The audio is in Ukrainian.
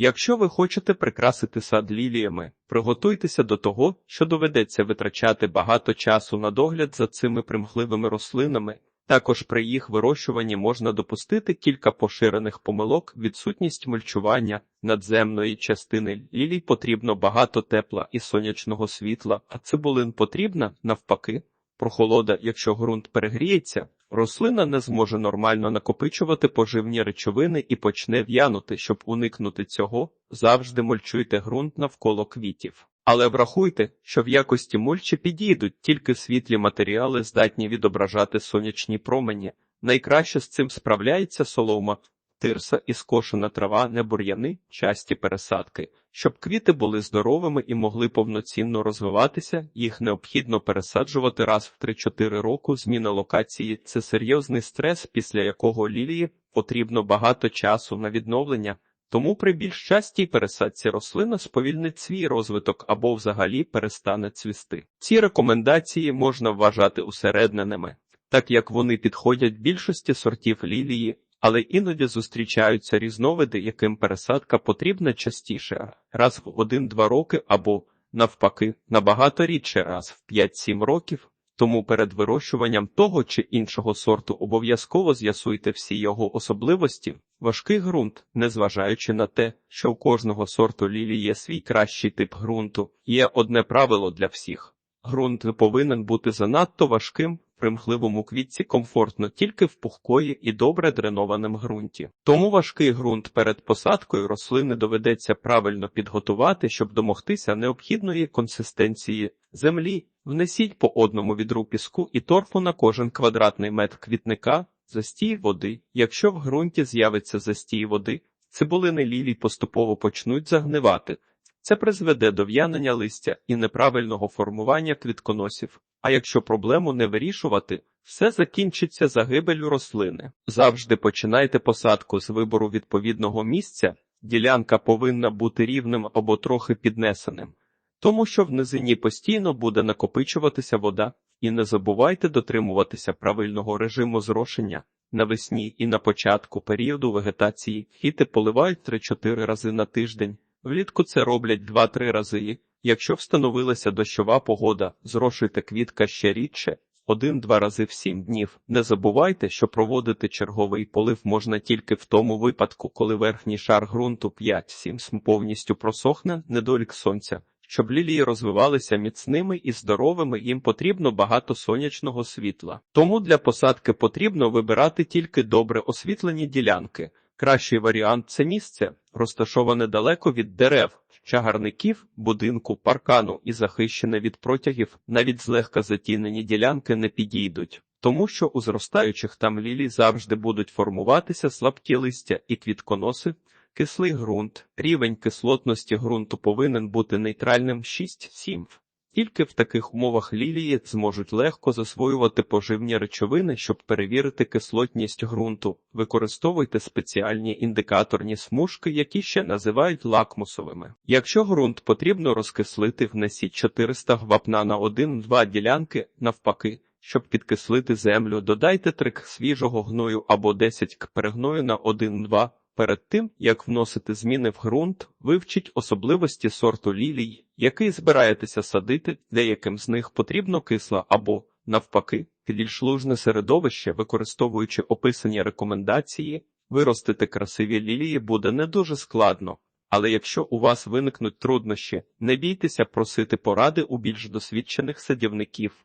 Якщо ви хочете прикрасити сад ліліями, приготуйтеся до того, що доведеться витрачати багато часу на догляд за цими примхливими рослинами. Також при їх вирощуванні можна допустити кілька поширених помилок, відсутність мульчування надземної частини лілій потрібно багато тепла і сонячного світла, а цибулин потрібна навпаки. Прохолода, якщо ґрунт перегріється, рослина не зможе нормально накопичувати поживні речовини і почне в'янути. Щоб уникнути цього, завжди мульчуйте ґрунт навколо квітів. Але врахуйте, що в якості мульчі підійдуть тільки світлі матеріали, здатні відображати сонячні промені. Найкраще з цим справляється солома, тирса і скошена трава, не бур'яни, часті пересадки. Щоб квіти були здоровими і могли повноцінно розвиватися, їх необхідно пересаджувати раз в 3-4 року. Зміна локації це серйозний стрес, після якого лілії потрібно багато часу на відновлення. Тому при більш частій пересадці рослина сповільнить свій розвиток або взагалі перестане цвісти. Ці рекомендації можна вважати усередненими, так як вони підходять більшості сортів лілії, але іноді зустрічаються різновиди, яким пересадка потрібна частіше, раз в 1-2 роки або, навпаки, набагато рідше раз в 5-7 років. Тому перед вирощуванням того чи іншого сорту обов'язково з'ясуйте всі його особливості. Важкий ґрунт, незважаючи на те, що у кожного сорту лілі є свій кращий тип ґрунту, є одне правило для всіх. Ґрунт не повинен бути занадто важким, примхливому квітці комфортно тільки в пухкої і добре дренованим ґрунті. Тому важкий ґрунт перед посадкою рослини доведеться правильно підготувати, щоб домогтися необхідної консистенції землі. Внесіть по одному відру піску і торфу на кожен квадратний метр квітника, застій води. Якщо в ґрунті з'явиться застій води, цибулини лілій поступово почнуть загнивати. Це призведе до в'янення листя і неправильного формування квітконосів. А якщо проблему не вирішувати, все закінчиться загибелью рослини. Завжди починайте посадку з вибору відповідного місця. Ділянка повинна бути рівним або трохи піднесеним, тому що в низині постійно буде накопичуватися вода, і не забувайте дотримуватися правильного режиму зрошення. Навесні і на початку періоду вегетації хіти поливають 3-4 рази на тиждень. Влітку це роблять 2-3 рази. Якщо встановилася дощова погода, зрошуйте квітка ще рідше, один-два рази в 7 днів. Не забувайте, що проводити черговий полив можна тільки в тому випадку, коли верхній шар ґрунту 5-7 см повністю просохне недолік сонця. Щоб лілії розвивалися міцними і здоровими, їм потрібно багато сонячного світла. Тому для посадки потрібно вибирати тільки добре освітлені ділянки. Кращий варіант це місце, розташоване далеко від дерев, чагарників, будинку, паркану і захищене від протягів, навіть злегка затінені ділянки не підійдуть, тому що у зростаючих там лілій завжди будуть формуватися слабкі листя і квітконоси. Кислий ґрунт, рівень кислотності ґрунту повинен бути нейтральним 6-7. Тільки в таких умовах лілії зможуть легко засвоювати поживні речовини, щоб перевірити кислотність ґрунту. Використовуйте спеціальні індикаторні смужки, які ще називають лакмусовими. Якщо ґрунт потрібно розкислити, внесіть 400 вапна на 1-2 ділянки, навпаки. Щоб підкислити землю, додайте 3 к свіжого гною або 10 к перегною на 1-2. Перед тим, як вносити зміни в ґрунт, вивчіть особливості сорту лілій, який збираєтеся садити, деяким з них потрібно кисло або, навпаки, більш лужне середовище, використовуючи описані рекомендації, виростити красиві лілії буде не дуже складно. Але якщо у вас виникнуть труднощі, не бійтеся просити поради у більш досвідчених садівників.